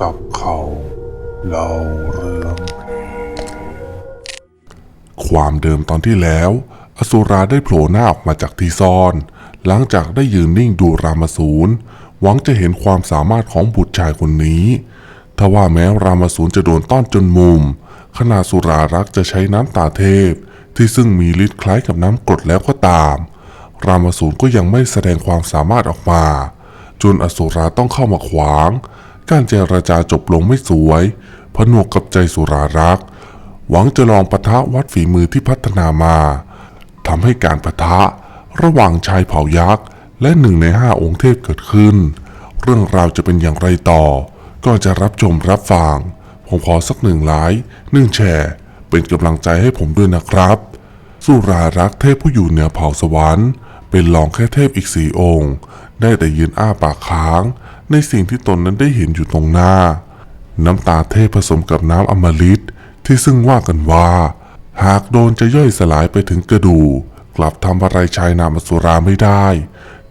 จับเขาเล่าเรื่องความเดิมตอนที่แล้ว อสุราได้โผล่หน้าออกมาจากที่ซ่อน หลังจากได้ยืนนิ่งดูรามสูรหวังจะเห็นความสามารถของบุตรชายคนนี้ทว่าแม้รามสูรจะโดนต้อนจนมุม ขณะสุรารักษ์จะใช้น้ำตาเทพ ที่ซึ่งมีฤทธิ์คล้ายกับน้ำกรดแล้วก็ตาม รามสูรก็ยังไม่แสดงความสามารถออกมา จนอสุราต้องเข้ามาขวาง การเจรจาจบลงไม่สวย ผนวกกับใจสุรารักษ์ หวังจะลองปะทะวัดฝีมือที่พัฒนามาทำให้การปะทะระหว่างชายเผ่ายักษ์ และหนึ่งในห้าองค์เทพเกิดขึ้น เรื่องราวจะเป็นอย่างไรต่อ ก็จะรับชมรับฟังผมขอสักหนึ่งไลค์หนึ่งแชร์เป็นกำลังใจให้ผมด้วยนะครับ สุรารักษ์เทพผู้อยู่เหนือเผ่าสวรรค์ เป็นรองแค่เทพอีกสี่องค์ ได้แต่ยืนอ้าปากค้าง ในสิ่งที่ตนนั้นได้เห็นอยู่ตรงหน้า น้ำตาเทพผสมกับน้ำอมฤตที่ซึ่งว่ากันว่า หากโดนจะย่อยสลายไปถึงกระดูกกลับทำอะไรชายนามอสุราไม่ได้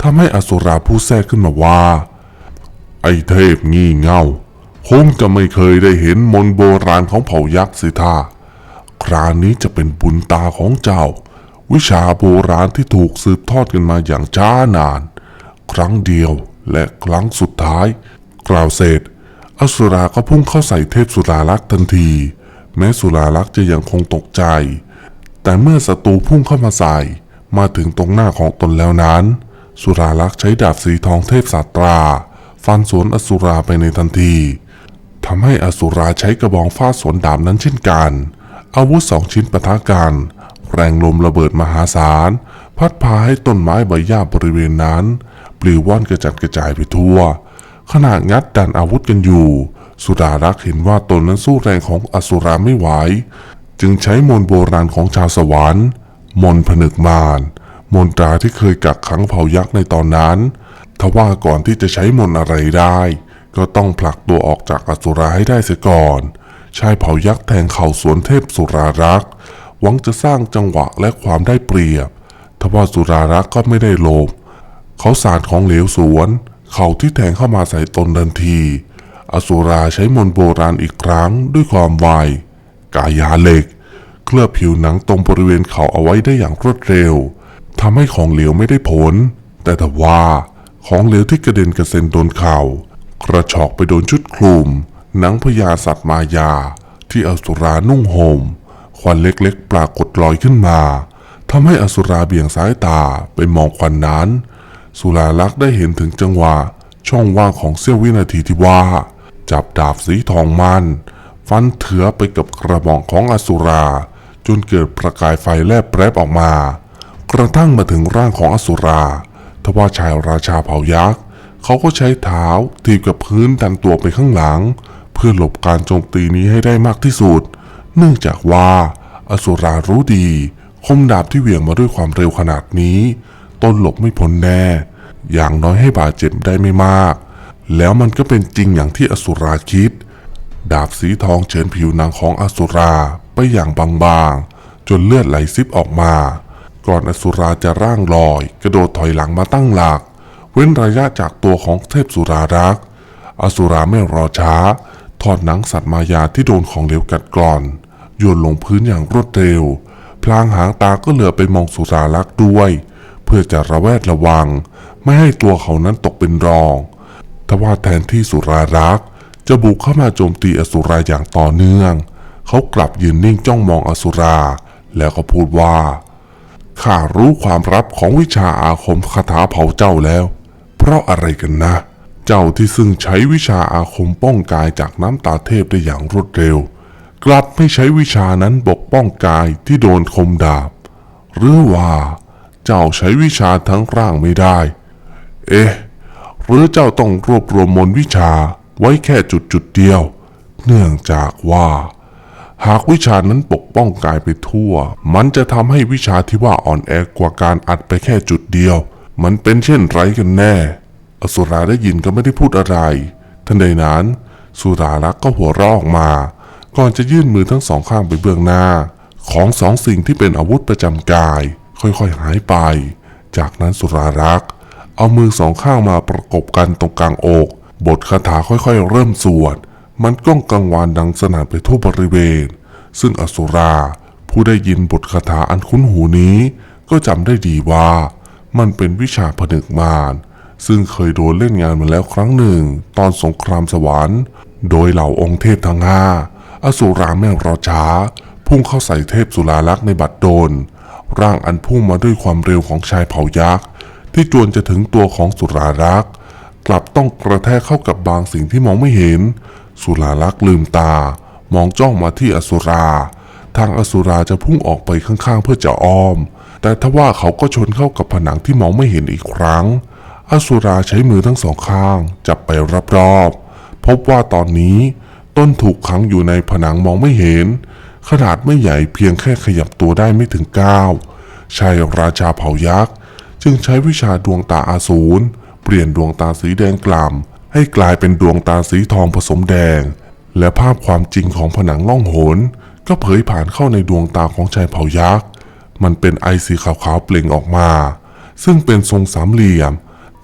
ทำให้อสุราผู้แทรกขึ้นมาว่า ไอ้เทพงี่เง่าคงจะไม่เคยได้เห็นมนโบราณของเผ่ายักษ์สิท่าคราวนี้จะเป็นบุญตาของเจ้า วิชาโบราณที่ถูกสืบทอดกันมาอย่างช้านาน ครั้งเดียว และครั้งสุดท้าย กล่าวเสร็จ อสุราก็พุ่งเข้าใส่เทพสุราลักษ์ทันที แม้สุราลักษ์จะยังคงตกใจ แต่เมื่อศัตรูพุ่งเข้ามาใส่ มาถึงตรงหน้าของตนแล้วนั้น สุราลักษ์ใช้ดาบสีทองเทพสาตรา ฟันสวนอสุราไปในทันทีทำให้อสุราใช้กระบองฟาดสวนดาบนั้นเช่นกัน อาวุธสองชิ้นปะทะกันแรงลมระเบิดมหาศาล พัดพาให้ต้นไม้ใบหญ้าบริเวณนั้น ปลิวว่อนกระจัดกระจายไปทั่ว ขณะงัดดันอาวุธกันอยู่ สุดารักษ์เห็นว่าตนนั้นสู้แรงของอสุราไม่ไหว จึงใช้มนต์โบราณของชาวสวรรค์ มนต์ผนึกมารมนตราที่เคยกักขังเผ่ายักษ์ในตอนนั้น ทว่าก่อนที่จะใช้มนอะไรได้ ก็ต้องผลักตัวออกจากอสุราให้ได้เสียก่อน ชายเผ่ายักษ์แทงเข่าสวนเทพสุรารักษ์ หวังจะสร้างจังหวะและความได้เปรียบ ทว่าสุรารักษ์ก็ไม่ได้โลภ เขาสาดของเหลวสวน เข่าที่แทงเข้ามาใส่ตนทันที อสุราใช้มนต์โบราณอีกครั้งด้วยความไว กายาเหล็ก เคลือบผิวหนังตรงบริเวณเข่าเอาไว้ได้อย่างรวดเร็วทำให้ของเหลวไม่ได้ผล แต่แต่ว่าของเหลวที่กระเด็นกระเซ็นโดนเข่า กระชอกไปโดนชุดคลุม หนังพญาสัตว์มายา ที่อสุรานุ่งห่มควันเล็กๆ ปรากฏลอยขึ้นมาทำให้อสุราเบี่ยงสายตาไปมองควันนั้น สุราลักษ์ได้เห็นถึงจังหวะ ช่องว่างของเสี้ยววินาทีที่ว่า จับดาบสีทองมัน ฟันเถือไปกับกระบอกของอสุรา จนเกิดประกายไฟแลบแปรบออกมา กระทั่งมาถึงร่างของอสุราทว่าชายราชาเผ่ายักษ์เขาก็ใช้เท้าถีบกับพื้นดันตัวไปข้างหลัง เพื่อหลบการโจมตีนี้ให้ได้มากที่สุด เนื่องจากว่า อสุรารู้ดี คมดาบที่เหวี่ยงมาด้วยความเร็วขนาดนี้ ต้นหลบไม่พ้นแน่ อย่างน้อยให้บาดเจ็บได้ไม่มาก แล้วมันก็เป็นจริงอย่างที่อสุราคิด ดาบสีทองเฉือนผิวหนังของอสุราไปอย่างบางๆ จนเลือดไหลซิบออกมา ก่อนอสุราจะร่างลอย กระโดดถอยหลังมาตั้งหลัก เว้นระยะจากตัวของเทพสุรารัก อสุราไม่รอช้า ถอดหนังสัตว์มายาที่โดนของเหลวกัดกร่อนโยนลงพื้นอย่างรวดเร็ว พลางหางตาก็เหลือไปมองสุรารักษ์ด้วย พื่อจะระแวดระวัง ไม่ให้ตัวเขานั้นตกเป็นรองทว่าแทนที่สุรารักษ์จะบุกเข้ามาโจมตีอสุราอย่างต่อเนื่อง เขากลับยืนนิ่งจ้องมองอสุรา แล้วก็พูดว่าข้ารู้ความลับของวิชาอาคมคาถาเผาเจ้าแล้ว เพราะอะไรกันนะ เจ้าที่ซึ่งใช้วิชาอาคมป้องกายจากน้ำตาเทพได้อย่างรวดเร็ว กลับไม่ใช้วิชานั้นปกป้องกายที่โดนคมดาบ หรือว่า เจ้าใช้วิชาทั้งร่างไม่ได้ เอ๊ะ หรือเจ้าต้องรวบรวมมนวิชาไว้แค่จุดจุดเดียว เนื่องจากว่า หากวิชานั้นปกป้องกายไปทั่ว มันจะทำให้วิชาที่ว่าอ่อนแอกว่าการอัดไปแค่จุดเดียว มันเป็นเช่นไรกันแน่ อสุราได้ยินก็ไม่ได้พูดอะไร ทันใดนั้นสุรารักษ์ก็หัวเราะออกมา ก่อนจะยื่นมือทั้งสองข้างไปเบื้องหน้า ของสองสิ่งที่เป็นอาวุธประจำกาย ค่อยๆหายไป จากนั้นสุรารักษ์ เอามือสองข้างมาประกบกันตรงกลางอก บทคาถาค่อยๆเริ่มสวด มันก้องกังวานดังสนั่นไปทั่วบริเวณ ซึ่งอสุรา ผู้ได้ยินบทคาถาอันคุ้นหูนี้ ก็จำได้ดีว่า มันเป็นวิชาผนึกมารซึ่งเคยโดนเล่นงานมาแล้วครั้งหนึ่ง ตอนสงครามสวรรค์ โดยเหล่าองค์เทพทั้งห้าอสุราแม่งรอช้า พุ่งเข้าใส่เทพสุราลักษณ์ในบัดดล ร่างอันพุ่งมาด้วยความเร็วของชายเผ่ายักษ์ที่จวนจะถึงตัวของสุรารักษ์กลับต้องกระแทกเข้ากับบางสิ่งที่มองไม่เห็น สุราลักษ์ลืมตา มองจ้องมาที่อสุรา ทางอสุราจะพุ่งออกไปข้างๆ เพื่อจะอ้อม แต่ทว่าเขาก็ชนเข้ากับผนังที่มองไม่เห็นอีกครั้ง อสุราใช้มือทั้งสองข้าง จับไปรอบๆพบว่าตอนนี้ ต้นถูกขังอยู่ในผนังมองไม่เห็น ขนาดไม่ใหญ่เพียงแค่ขยับตัวได้ไม่ถึงก้าวชายราชาเผ่ายักษ์ จึงใช้วิชาดวงตาอาสูรเปลี่ยนดวงตาสีแดงกล่ำให้กลายเป็นดวงตาสีทองผสมแดง และภาพความจริงของผนังล่องหน ก็เผยผ่านเข้าในดวงตาของชายเผ่ายักษ์ มันเป็นไอสีขาวๆเปล่งออกมา ซึ่งเป็นทรงสามเหลี่ยม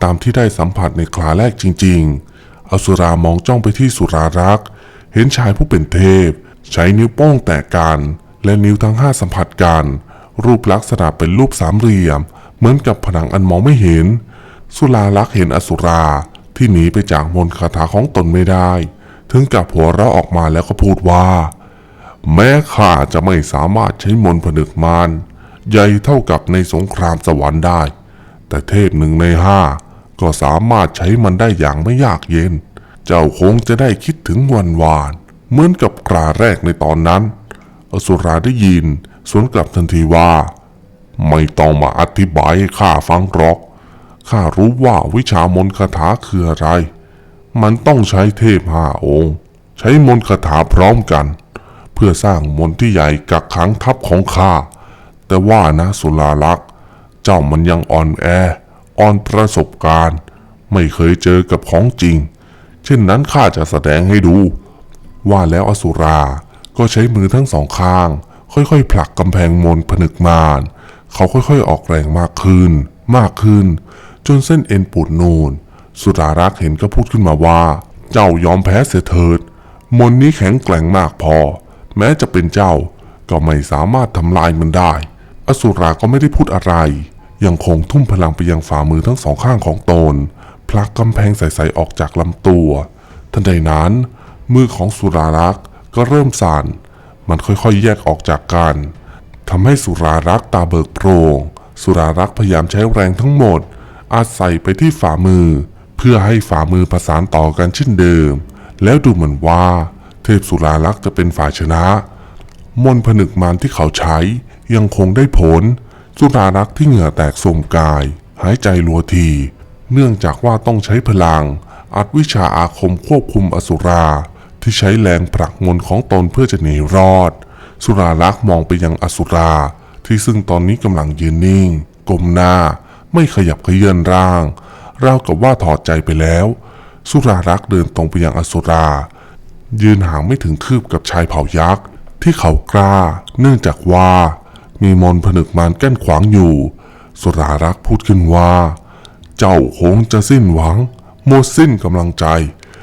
ตามที่ได้สัมผัสในคราแรกจริง ๆอสุรามองจ้องไปที่สุรารักษ์ เห็นชายผู้เป็นเทพ ใช้นิ้วโป้งแตะกันและนิ้วทั้งห้าสัมผัสกันรูปลักษณะเป็นรูปสามเหลี่ยม เหมือนกับผนังอันมองไม่เห็น สุราลักษ์เห็นอสุราที่หนีไปจากมนคาถาของตนไม่ได้ ถึงกับหัวเราะออกมาแล้วก็พูดว่า แม้ข้าจะไม่สามารถใช้มนผนึกมารใหญ่เท่ากับในสงครามสวรรค์ได้ แต่เทพหนึ่งในห้าก็สามารถใช้มันได้อย่างไม่ยากเย็น เจ้าคงจะได้คิดถึงวันวาน เหมือนกับกราแรกในตอนนั้น อสุราได้ยิน สวนกลับทันทีว่า ไม่ต้องมาอธิบายให้ข้าฟังหรอกข้ารู้ว่าวิชามนคาถาคืออะไร มันต้องใช้เทพห้าองค์ ใช้มนคาถาพร้อมกัน เพื่อสร้างมนที่ใหญ่กักขังทัพของข้า แต่ว่านะสุลาลักษ์ เจ้ามันยังอ่อนแอ อ่อนประสบการณ์ ไม่เคยเจอกับของจริง เช่นนั้นข้าจะแสดงให้ดู ว่าแล้วอสุรา ก็ใช้มือทั้งสองข้าง ค่อยๆ ผลักกำแพงมนผนึกมารเขาค่อยๆ ออกแรงมากขึ้น มากขึ้น จนเส้นเอ็นปูดนูน สุรารักษ์เห็นก็พูดขึ้นมาว่า เจ้ายอมแพ้เสียเถิด มนนี้แข็งแกร่งมากพอ แม้จะเป็นเจ้าก็ไม่สามารถทำลายมันได้ อสุราก็ไม่ได้พูดอะไร ยังคงทุ่มพลังไปยังฝ่ามือทั้งสองข้างของตน ผลักกำแพงใสๆออกจากลำตัว ทันใดนั้น มือของสุรารักษ์ก็เริ่มสั่นมันค่อยๆ แยกออกจากกันทำให้สุรารักษ์ตาเบิกโพรงสุรารักษ์พยายามใช้แรงทั้งหมด อาศัยไปที่ฝ่ามือ เพื่อให้ฝ่ามือประสานต่อกันเช่นเดิม แล้วดูเหมือนว่า เทพสุรารักษ์จะเป็นฝ่ายชนะ มนต์ผนึกมารที่เขาใช้ยังคงได้ผล สุรารักษ์ที่เหงื่อแตกโสมกาย หายใจรัวที เนื่องจากว่าต้องใช้พลัง อัดวิชาอาคมควบคุมอสุรา ที่ใช้แรงผลักมนของตนเพื่อจะหนีรอด สุรารักษ์มองไปยังอสุรา ที่ซึ่งตอนนี้กำลังยืนนิ่งก้มหน้า ไม่ขยับเขยื่อนร่าง ราวกับว่าถอดใจไปแล้ว สุรารักษ์เดินตรงไปยังอสุรา ยืนห่างไม่ถึงคืบกับชายเผ่ายักษ์ ที่เขากล้า เนื่องจากว่า มีมนผนึกมารกั้นขวางอยู่ สุรารักษ์พูดขึ้นว่า เจ้าคงจะสิ้นหวังหมดสิ้นกำลังใจ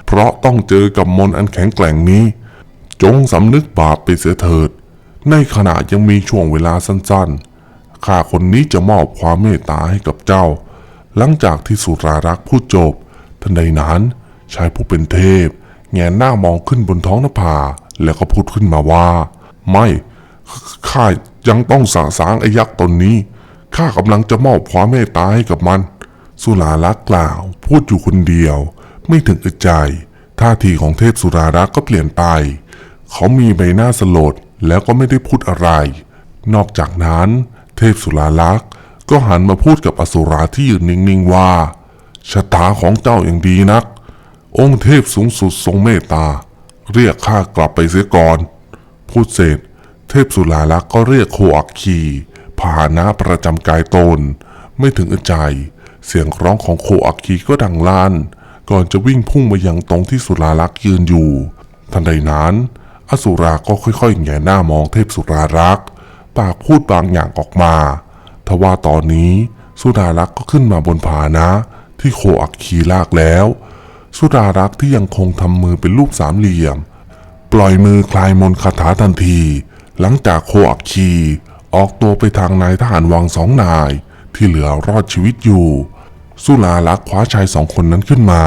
เพราะต้องเจอกับมนต์อันแข็งแกร่งนี้ จงสำนึกบาปไปเสียเถิด ในขณะยังมีช่วงเวลาสั้นๆ ข้าคนนี้จะมอบความเมตตาให้กับเจ้า หลังจากที่สุรารักษ์พูดจบทันใดนั้นชายผู้เป็นเทพ แงนหน้ามองขึ้นบนท้องนภาแล้วก็พูดขึ้นมาว่า ไม่ข้ายังต้องสาสางไอ้ยักษ์ตนนี้ข้ากำลังจะมอบความเมตตาให้กับมัน สุรารักษ์กล่าว พูดอยู่คนเดียว ไม่ถึงอึดใจ ท่าทีของเทพสุรารักษ์ก็เปลี่ยนไป เขามีใบหน้าสลดแล้วก็ไม่ได้พูดอะไร นอกจากนั้น เทพสุราลักษ์ก็หันมาพูดกับอสุราที่ยืนนิ่งๆว่าชะตาของเจ้าอย่างดีนัก องค์เทพสูงสุดทรงเมตตา เรียกข้ากลับไปเสียก่อน พูดเสร็จ เทพสุราลักษ์ก็เรียกโคอักคีพาหนะประจำกายตน ไม่ถึงอึดใจ เสียงร้องของโคอักคีก็ดังลั่น ก่อนจะวิ่งพุ่งมายังตรงที่สุราลักษ์ยืนอยู่ ทันใดนั้น อสุราก็ค่อยๆแงหน้ามองเทพสุรารักษ์ปากพูดบางอย่างออกมา ทว่าตอนนี้สุรารักษ์ก็ขึ้นมาบนผานะ ที่โคอักคีลากแล้ว สุดารักษ์ที่ยังคงทำมือเป็นรูปสามเหลี่ยม ปล่อยมือคลายมนคาถาทันที หลังจากโคอักคี ออกตัวไปทางนายทหารวังสองนาย ที่เหลือรอดชีวิตอยู่ สุรารักษ์คว้าชายสองคนนั้นขึ้นมา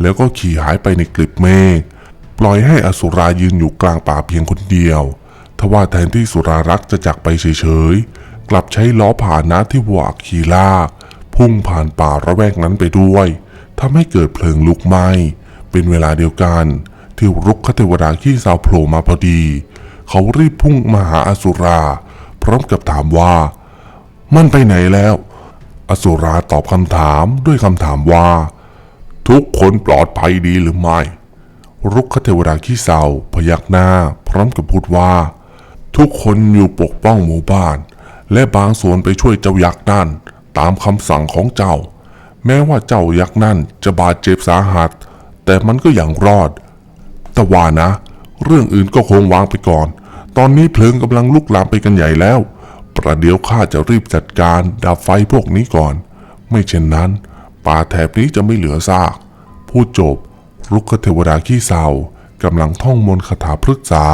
แล้วก็ขี่หายไปในกลีบเมฆปล่อยให้อสุรายืนอยู่กลางป่าเพียงคนเดียวทว่าแทนที่สุรารักษ์จะจากไปเฉยๆ กลับใช้ล้อผ่านนะที่วัวอักคีลาก พุ่งผ่านป่าระแวกนั้นไปด้วยทำให้เกิดเพลิงลุกไหม้เป็นเวลาเดียวกัน ที่รุกขเทวดาขี้สาวโผล่มาพอดี เขารีบพุ่งมาหาอสุรา พร้อมกับถามว่า มันไปไหนแล้ว อสุราตอบคำถามด้วยคำถามว่า ทุกคนปลอดภัยดีหรือไม่ รุกขเทวดาขี้เศร้าพยักหน้าพร้อมกับพูดว่า ทุกคนอยู่ปกป้องหมู่บ้าน และบางส่วนไปช่วยเจ้ายักษ์นั่นตามคำสั่งของเจ้า แม้ว่าเจ้ายักษ์นั่นจะบาดเจ็บสาหัส แต่มันก็อยังรอด แต่ว่านะ เรื่องอื่นก็คงวางไปก่อน ตอนนี้เพลิงกำลังลุกลามไปกันใหญ่แล้ว ประเดี๋ยวข้าจะรีบจัดการดับไฟพวกนี้ก่อน ไม่เช่นนั้น ป่าแถบนี้จะไม่เหลือซาก พูดจบ รุกขเทวดาขี้เศร้ากำลังท่องมนต์คาถาพฤกษา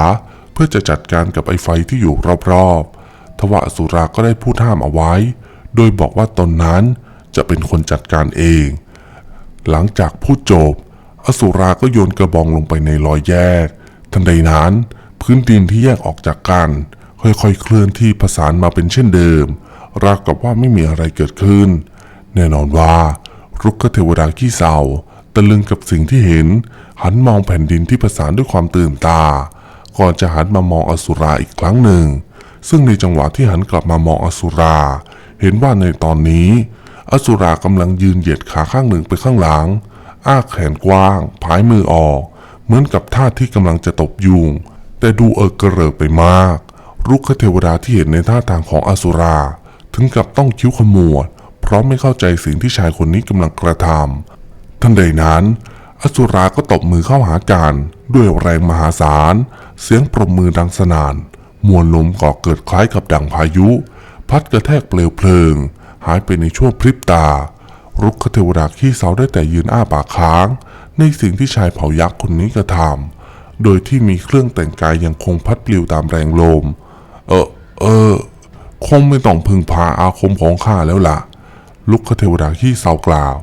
เพื่อจะจัดการกับไอ้ไฟที่อยู่รอบๆ ทว่าอสุราก็ได้พูดห้ามเอาไว้ โดยบอกว่าตนนั้นจะเป็นคนจัดการเอง หลังจากพูดจบ อสุราก็โยนกระบองลงไปในรอยแยก ทันใดนั้น พื้นดินที่แยกออกจากกัน ค่อยๆเคลื่อนที่ผสานมาเป็นเช่นเดิม ราวกับว่าไม่มีอะไรเกิดขึ้น แน่นอนว่า รุกขเทวดาขี้เศร้าตะลึงกับสิ่งที่เห็น หันมองแผ่นดินที่ผสานด้วยความตื่นตา ก่อนจะหันมามองอสุราอีกครั้งหนึ่ง ซึ่งในจังหวะที่หันกลับมามองอสุรา เห็นว่าในตอนนี้ อสุรากำลังยืนเหยียดขาข้างหนึ่งไปข้างหลัง อ้าแขนกว้าง ผายมือออก เหมือนกับท่าที่กำลังจะตบยุง แต่ดูเอิกกระเริกไปมาก รุกขเทวดาที่เห็นในท่าทางของอสุรา ถึงกับต้องคิ้วขมวด เพราะไม่เข้าใจสิ่งที่ชายคนนี้กำลังกระทำทันใดนั้น อสุราก็ตบมือเข้าหากันด้วยแรงมหาศาล เสียงปรบมือดังสนาน มวลลมก่อเกิดคล้ายกับดังพายุ พัดกระแทกเปลวเพลิง หายไปในช่วงพริบตา รุกขเทวดาขี้เสาได้แต่ยืนอ้าปากค้าง ในสิ่งที่ชายเผายักษ์คนนี้กระทำโดยที่มีเครื่องแต่งกายยังคงพัดปลิวตามแรงลม เออ เออ คงไม่ต้องพึ่งพาอาคมของข้าแล้วล่ะ ลุกขเทวดาขี้เศร้ากล่าว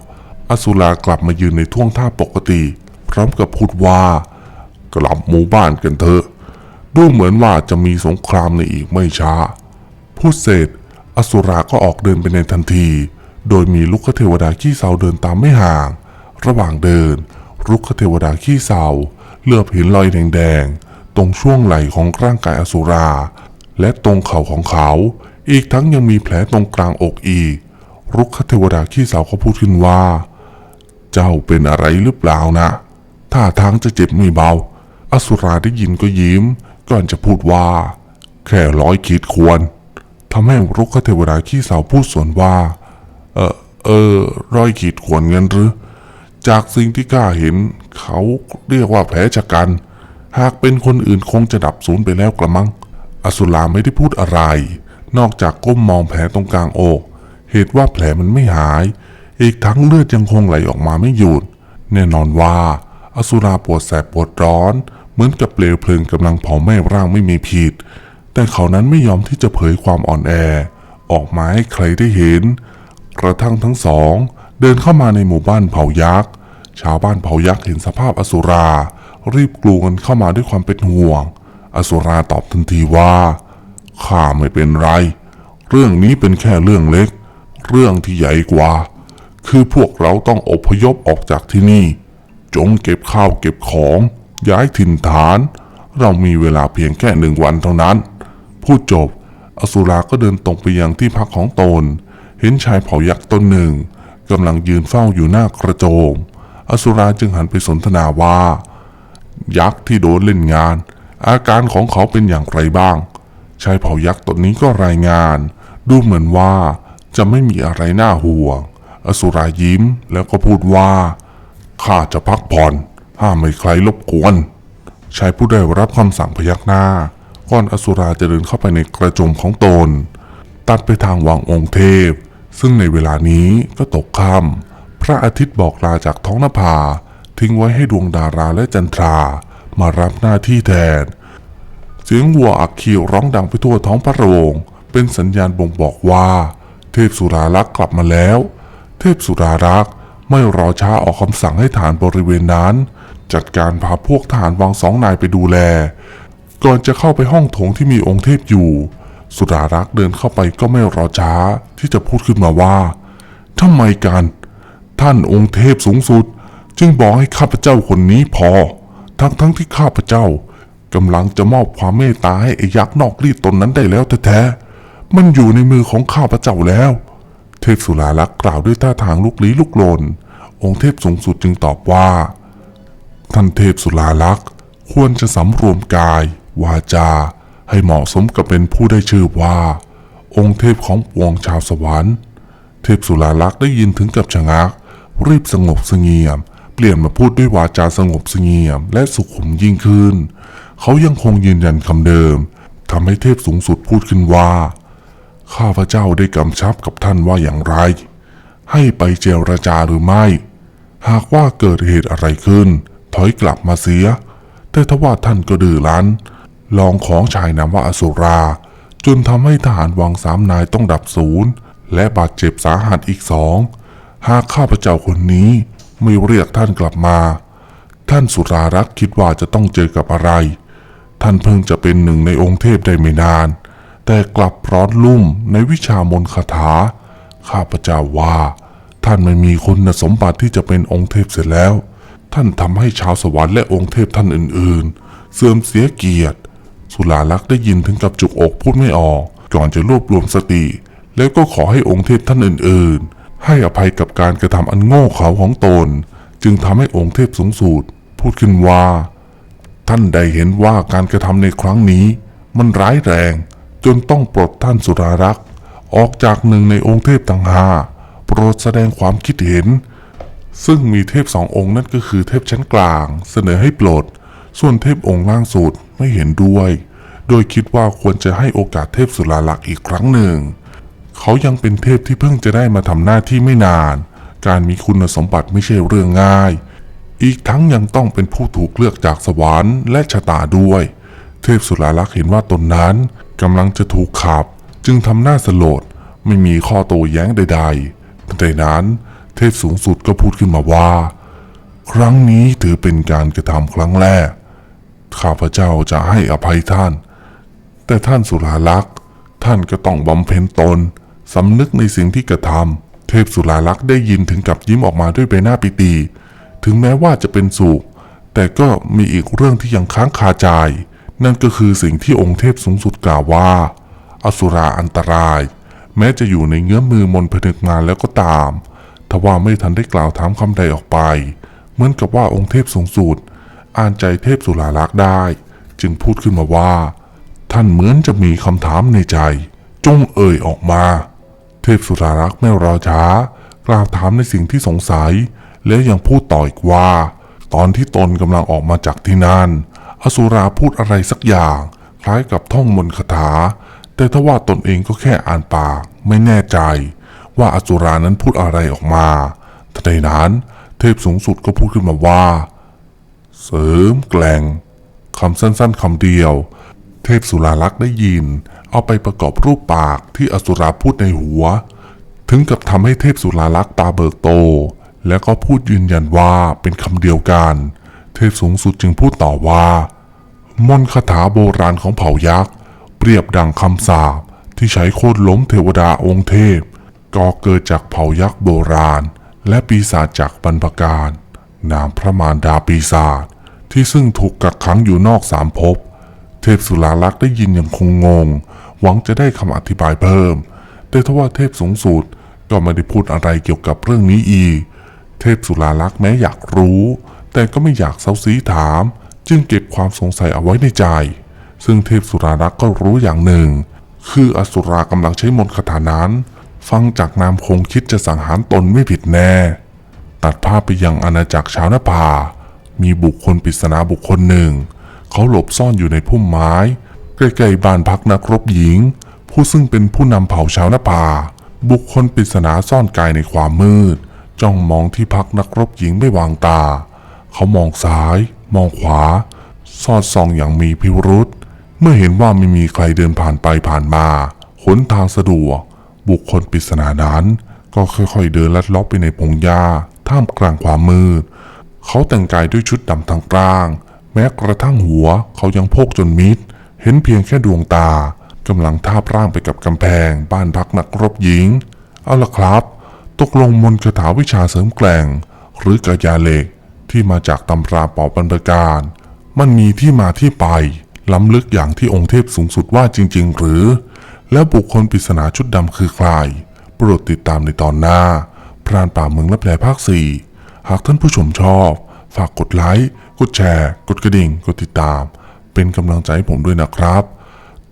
อสุรากลับมายืนในท่วงท่าปกติ พร้อมกับพูดว่า กลับหมู่บ้านกันเถอะ ดูเหมือนว่าจะมีสงครามในอีกไม่ช้า พูดเสร็จ อสุราก็ออกเดินไปในทันที โดยมีลุกขเทวดาขี้เศร้าเดินตามไม่ห่าง ระหว่างเดินลุกขเทวดาขี้เศร้าเหลือบเห็นรอยแดงๆ ตรงช่วงไหล่ของร่างกายอสุรา และตรงเข่าของเขา อีกทั้งยังมีแผลตรงกลางอกอีก รุกขเทวดาขี้เศร้าเขาพูดขึ้นว่า เจ้าเป็นอะไรหรือเปล่านะท่าทางจะเจ็บไม่เบา อสุราได้ยินก็ยิ้ม ก่อนจะพูดว่า แค่ร้อยขีดควรทำให้รุกขเทวดาขี้สาวพูดสวนว่า เออเออร้อยขีดควรเงินหรือ จากสิ่งที่ข้าเห็น เขาเรียกว่าแผลชะกัน หากเป็นคนอื่นคงจะดับสูญไปแล้วกระมัง อสุราไม่ได้พูดอะไร นอกจากก้มมองแผลตรงกลางอก เหตุว่าแผลมันไม่หาย อีกทั้งเลือดยังคงไหลออกมาไม่หยุด แน่นอนว่า อสุราปวดแสบปวดร้อน เหมือนกับเปลวเพลิงกำลังเผาไหม้ร่างไม่มีผิด แต่เขานั้นไม่ยอมที่จะเผยความอ่อนแอ ออกมาให้ใครได้เห็น กระทั่งทั้งสอง เดินเข้ามาในหมู่บ้านเผายักษ์ ชาวบ้านเผายักษ์เห็นสภาพอสุรา รีบกลูกันเข้ามาด้วยความเป็นห่วง อสุราตอบทันทีว่าข้าไม่เป็นไร เรื่องนี้เป็นแค่เรื่องเล็ก เรื่องที่ใหญ่กว่า คือพวกเราต้องอพยพออกจากที่นี่ จงเก็บข้าวเก็บของ ย้ายถิ่นฐาน เรามีเวลาเพียงแค่หนึ่งวันเท่านั้น พูดจบ อสุราก็เดินตรงไปยังที่พักของตน เห็นชายเผ่ายักษ์ตนหนึ่งกำลังยืนเฝ้าอยู่หน้ากระโจม อสุราจึงหันไปสนทนาว่า ยักษ์ที่โดนเล่นงาน อาการของเขาเป็นอย่างไรบ้าง ชายเผ่ายักษ์ตนนี้ก็รายงาน ดูเหมือนว่าจะไม่มีอะไรน่าห่วง อสุรายิ้มแล้วก็พูดว่าข้าจะพักผ่อน ห้ามไม่ใครรบกวน ชายผู้ได้รับคำสั่งพยักหน้าก่อนอสุราจะเดินเข้าไปในกระโจมของตน ตัดไปทางวังองค์เทพ ซึ่งในเวลานี้ก็ตกค่ำพระอาทิตย์บอกลาจากท้องนภา ทิ้งไว้ให้ดวงดาราและจันทรา มารับหน้าที่แทน เสียงวัวอักขีร้องดังไปทั่วท้องพระโรงเป็นสัญญาณบ่งบอกว่า เทพสุรารักษ์กลับมาแล้ว เทพสุรารักษ์ไม่รอช้าออกคำสั่งให้ฐานบริเวณนั้น จัดการพาพวกทหารวังสองนายไปดูแล ก่อนจะเข้าไปห้องโถงที่มีองค์เทพอยู่ สุรารักษ์เดินเข้าไปก็ไม่รอช้าที่จะพูดขึ้นมาว่าทำไมกัน ท่านองค์เทพสูงสุด จึงบอกให้ข้าพเจ้าคนนี้พอ ทั้งทั้งๆที่ข้าพเจ้ากำลังจะมอบความเมตตาให้ไอ้ยักษ์นอกรีดตนนั้นได้แล้วแท้ๆมันอยู่ในมือของข้าพเจ้าแล้ว เทพสุรารักษ์กล่าวด้วยท่าทางลุกลี้ลุกลน องค์เทพสูงสุดจึงตอบว่า ท่านเทพสุราลักษ์ควรจะสำรวมกาย วาจา ให้เหมาะสมกับเป็นผู้ได้ชื่อว่า องค์เทพของปวงชาวสวรรค์ เทพสุราลักษ์ได้ยินถึงกับชะงัก รีบสงบสงี่ยม ปลี่ยนมาพูดด้วยวาจาสงบเสงี่ยม และสุขุมยิ่งขึ้น เขายังคงยืนยันคำเดิมทำให้เทพสูงสุดพูดขึ้นว่า ข้าพระเจ้าได้กำชับกับท่านว่าอย่างไร ให้ไปเจรจาหรือไม่ หากว่าเกิดเหตุอะไรขึ้น ถอยกลับมาเสีย แต่ทว่าท่านก็ดื้อรั้น ลองของชายนามว่าอสุรา จนทำให้ทหารวังสามนายต้องดับศูนย์ และบาดเจ็บสาหัสอีกสอง หากข้าพระเจ้าคนนี้ ไม่เรียกท่านกลับมา ท่านสุรารักษ์คิดว่าจะต้องเจอกับอะไร ท่านเพิ่งจะเป็นหนึ่งในองค์เทพได้ไม่นาน แต่กลับร้อนลุ่มในวิชามนต์คาถา ข้าพเจ้าว่า ท่านไม่มีคุณสมบัติที่จะเป็นองค์เทพเสร็จแล้ว ท่านทำให้ชาวสวรรค์และองค์เทพท่านอื่นๆ เสื่อมเสียเกียรติ สุลาลักษ์ได้ยินถึงกับจุกอกพูดไม่ออก ก่อนจะรวบรวมสติ แล้วก็ขอให้องค์เทพท่านอื่นๆ ให้อภัยกับการกระทำอันโง่เขลาของตน จึงทำให้องค์เทพสูงสุดพูดขึ้นว่า ท่านได้เห็นว่าการกระทำในครั้งนี้ มันร้ายแรง จนต้องปลดท่านสุรารักษ์ ออกจากหนึ่งในองค์เทพต่างหากโปรดแสดงความคิดเห็น ซึ่งมีเทพสององค์นั่นก็คือเทพชั้นกลางเสนอให้ปลด ส่วนเทพองค์ล่างสุดไม่เห็นด้วย โดยคิดว่าควรจะให้โอกาสเทพสุราลักษ์อีกครั้งหนึ่ง เขายังเป็นเทพที่เพิ่งจะได้มาทำหน้าที่ไม่นาน การมีคุณสมบัติไม่ใช่เรื่องง่าย อีกทั้งยังต้องเป็นผู้ถูกเลือกจากสวรรค์และชะตาด้วย เทพสุราลักษ์เห็นว่าตนนั้นกำลังจะถูกขับ จึงทำหน้าสลดไม่มีข้อโต้แย้งใดๆทันใดนั้นเทพสูงสุดก็พูดขึ้นมาว่า ครั้งนี้ถือเป็นการกระทำครั้งแรก ข้าพเจ้าจะให้อภัยท่าน แต่ท่านสุราลักษ์ท่านก็ต้องบำเพ็ญตน สำนึกในสิ่งที่กระทำเทพสุราลักษ์ได้ยินถึงกับยิ้มออกมาด้วยใบหน้าปิติ ถึงแม้ว่าจะเป็นสุขแต่ก็มีอีกเรื่องที่ยังค้างคาใจ นั่นก็คือสิ่งที่องค์เทพสูงสุดกล่าวว่า อสุราอันตราย แม้จะอยู่ในเงื้อมมือมนผนึกงานแล้วก็ตามทว่าไม่ทันได้กล่าวถามคำใดออกไป เหมือนกับว่าองค์เทพสูงสุด อ่านใจเทพสุราลักษ์ได้ จึงพูดขึ้นมาว่า ท่านเหมือนจะมีคำถามในใจ จงเอ่ยออกมา เทพสุรารักษ์ไม่รอช้า กล่าวถามในสิ่งที่สงสัย แล้วยังพูดต่ออีกว่า ตอนที่ตนกำลังออกมาจากที่นั่น อสุราพูดอะไรสักอย่าง คล้ายกับท่องมนต์คาถา แต่ทว่าตนเองก็แค่อ่านปาก ไม่แน่ใจ ว่าอสุรานั้นพูดอะไรออกมาทันใดนั้นเทพสูงสุดก็พูดขึ้นมาว่า เสริมแกล่งคำสั้นๆคำเดียว เทพสุราลักษ์ได้ยิน เอาไปประกอบรูปปากที่อสุราพูดในหัว ถึงกับทำให้เทพสุราลักษ์ตาเบิกโต แล้วก็พูดยืนยันว่าเป็นคำเดียวกัน เทพสูงสุดจึงพูดต่อว่ามนต์คาถาโบราณของเผ่ายักษ์ เปรียบดังคำสาปที่ใช้โค่นล้มเทวดาองค์เทพก่อเกิดจากเผ่ายักษ์โบราณ และปีศาจจากบรรพการนามพระมารดาปีศาจที่ซึ่งถูกกักขังอยู่นอกสามภพ เทพสุราลักษ์ได้ยินอย่างคงงง หวังจะได้คำอธิบายเพิ่ม แต่ทว่าเทพสูงสุดก็ไม่ได้พูดอะไรเกี่ยวกับเรื่องนี้อีก เทพสุราลักษ์แม้อยากรู้ แต่ก็ไม่อยากเซาซีถาม จึงเก็บความสงสัยเอาไว้ในใจ ซึ่งเทพสุรารักษ์ก็รู้อย่างหนึ่ง คืออสุรากำลังใช้มนต์คาถานั้น ฟังจากนามคงคิดจะสังหารตนไม่ผิดแน่ ตัดภาพไปยังอาณาจักรชาวนภามีบุคคลปริศนาบุคคลหนึ่ง เขาหลบซ่อนอยู่ในพุ่มไม้ ใกล้ๆบ้านพักนักรบหญิง ผู้ซึ่งเป็นผู้นำเผ่าชาวนภาบุคคลปริศนาซ่อนกายในความมืด จ้องมองที่พักนักรบหญิงไม่วางตา เขามองซ้าย มองขวา สอดส่องอย่างมีพิรุษ เมื่อเห็นว่าไม่มีใครเดินผ่านไปผ่านมาหนทางสะดวก บุคคลปริศนานั้น ก็ค่อยๆเดินลัดเลาะไปในพงหญ้าท่ามกลางความมืด เขาแต่งกายด้วยชุดดำทางกลาง แม้กระทั่งหัวเขายังโพกจนมิด เห็นเพียงแค่ดวงตากำลังทาบร่างไปกับกำแพง บ้านพักนักรบหญิง เอาล่ะครับ ตกลงมนต์คาถาวิชาเสริมแกร่ง หรือกายาเหล็กที่มาจากตำราปอบบรรพการ มันมีที่มาที่ไป ล้ำลึกอย่างที่องค์เทพสูงสุดว่าจริง ๆ หรือ แล้วบุคคลปริศนาชุดดำคือใคร โปรดติดตามในตอนหน้า พรานป่าเมืองแลับแลภาค4หากท่านผู้ชมชอบ ฝากกดไลค์ กดแชร์ กดกระดิ่ง กดติดตาม เป็นกำลังใจให้ผมด้วยนะครับ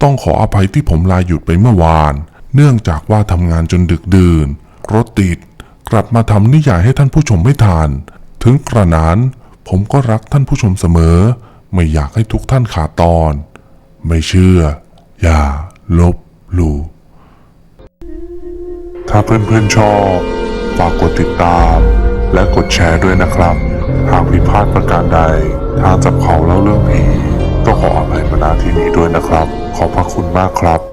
ต้องขออภัยที่ผมลาหยุดไปเมื่อวาน เนื่องจากว่าทำงานจนดึกดื่น รถติด กลับมาทำนิยายให้ท่านผู้ชมไม่ทาน ถึงกระนั้นผมก็รักท่านผู้ชมเสมอ ไม่อยากให้ทุกท่านขาดตอน ไม่เชื่อ อย่า ลบหลู่ถ้าเพื่อนๆชอบ ฝากกดติดตาม และกดแชร์ด้วยนะครับ หากผิดพลาดประการใด ทางจับเขาเล่าเรื่องผี ก็ขออภัยมาณที่นี้ด้วยนะครับ ขอบพระคุณมากครับ